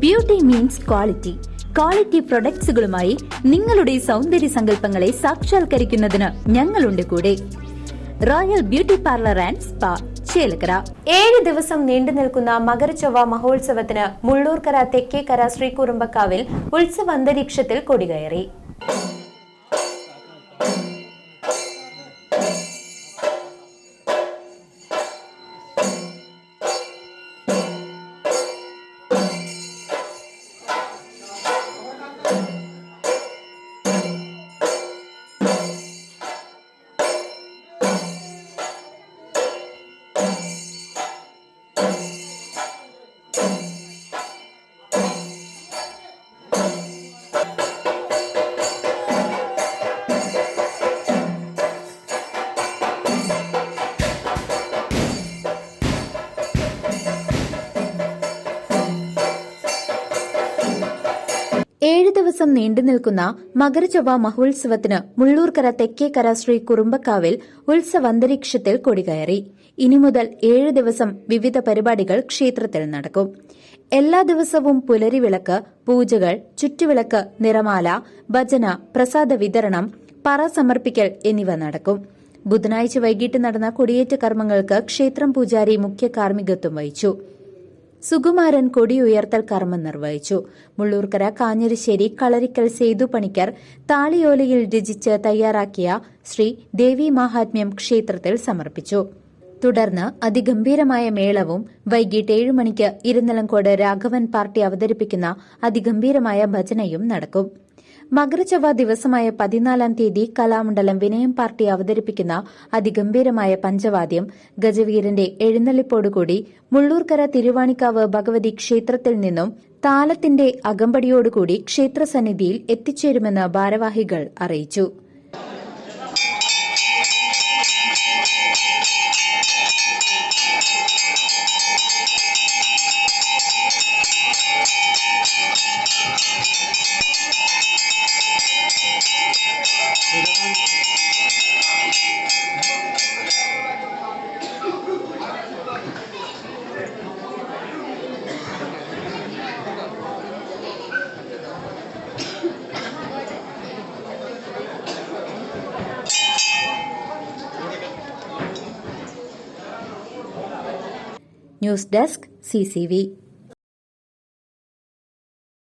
Beauty means quality quality പ്രൊഡക്ട്സുകളുമായി നിങ്ങളുടെ സൗന്ദര്യ സങ്കല്പങ്ങളെ സാക്ഷാത്കരിക്കുന്നതിന് ഞങ്ങളുണ്ട് കൂടെ. Royal beauty parlour and spa Chelakkara. ഏഴ് ദിവസം നീണ്ടു നിൽക്കുന്ന മകരച്ചൊവ്വ മഹോത്സവത്തിന് മുള്ളൂർക്കര തെക്കേക്കര ശ്രീകുറുമ്പക്കാവിൽ ഉത്സവ അന്തരീക്ഷത്തിൽ കൊടികയറി. ദിവസം നീണ്ടു നിൽക്കുന്ന മകരചൊവ്വ മഹോത്സവത്തിന് മുള്ളൂർക്കര തെക്കേക്കര ശ്രീ കുറുമ്പക്കാവിൽ ഉത്സവാന്തരീക്ഷത്തിൽ കൊടികയറി. ഇനി മുതൽ ഏഴ് ദിവസം വിവിധ പരിപാടികൾ ക്ഷേത്രത്തിൽ നടക്കും. എല്ലാ ദിവസവും പുലരിവിളക്ക് പൂജകൾ ചുറ്റുവിളക്ക് നിറമാല ഭജന പ്രസാദ വിതരണം പറ സമർപ്പിക്കൽ എന്നിവ നടക്കും. ബുധനാഴ്ച വൈകിട്ട് നടന്ന കൊടിയേറ്റ കർമ്മങ്ങൾക്ക് ക്ഷേത്രം പൂജാരി മുഖ്യ കാർമ്മികത്വം വഹിച്ചു. സുകുമാരൻ കൊടിയുയർത്തൽ കർമ്മം നിർവഹിച്ചു. മുള്ളൂർക്കര കാഞ്ഞിരിശ്ശേരി കളരിക്കൽ സേതു പണിക്കർ താളിയോലയിൽ രചിച്ച് തയ്യാറാക്കിയ ശ്രീ ദേവി മാഹാത്മ്യം ക്ഷേത്രത്തിൽ സമർപ്പിച്ചു. തുടർന്ന് അതിഗംഭീരമായ മേളവും വൈകിട്ട് ഏഴ് മണിക്ക് ഇരുന്നലങ്കോട് രാഘവൻ പാർട്ടി അവതരിപ്പിക്കുന്ന അതിഗംഭീരമായ ഭജനയും നടക്കും. മകരചൊവ്വ ദിവസമായ പതിനാലാം തീയതി കലാമണ്ഡലം വിനയം പാർട്ടി അവതരിപ്പിക്കുന്ന അതിഗംഭീരമായ പഞ്ചവാദ്യം ഗജവീരന്റെ എഴുന്നള്ളിപ്പോടുകൂടി മുള്ളൂർക്കര തിരുവാണിക്കാവ് ഭഗവതി ക്ഷേത്രത്തിൽ നിന്നും താലത്തിന്റെ അകമ്പടിയോടുകൂടി ക്ഷേത്രസന്നിധിയിൽ എത്തിച്ചേരുമെന്ന് ഭാരവാഹികൾ അറിയിച്ചു ന്യൂസ് ഡെസ്ക് സിസിവി